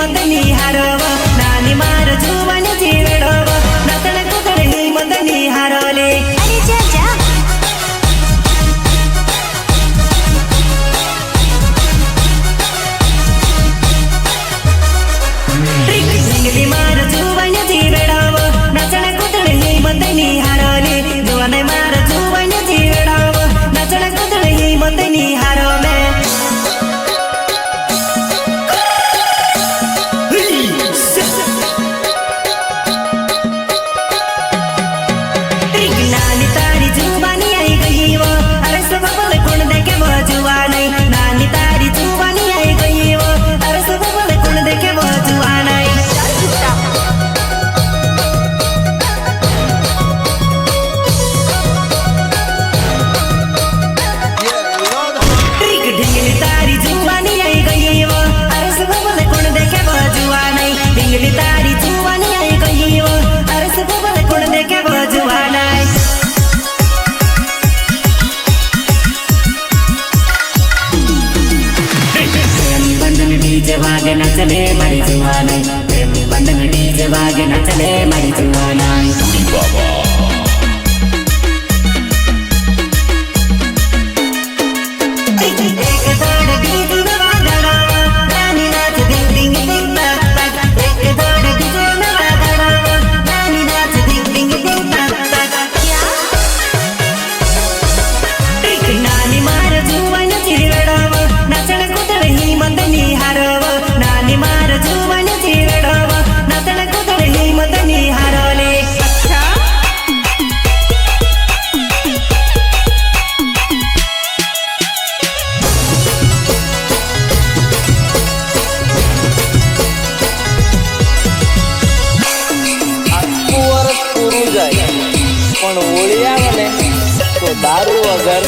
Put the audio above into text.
मदनी हारो డీజవాగ నచ్చలే మరిచువానాయ్ ప్రేమ బంధన డీజవాగ నచ్చలే మరిచువానాయ్ પણ હોળી આવે ને તો દારૂ વગર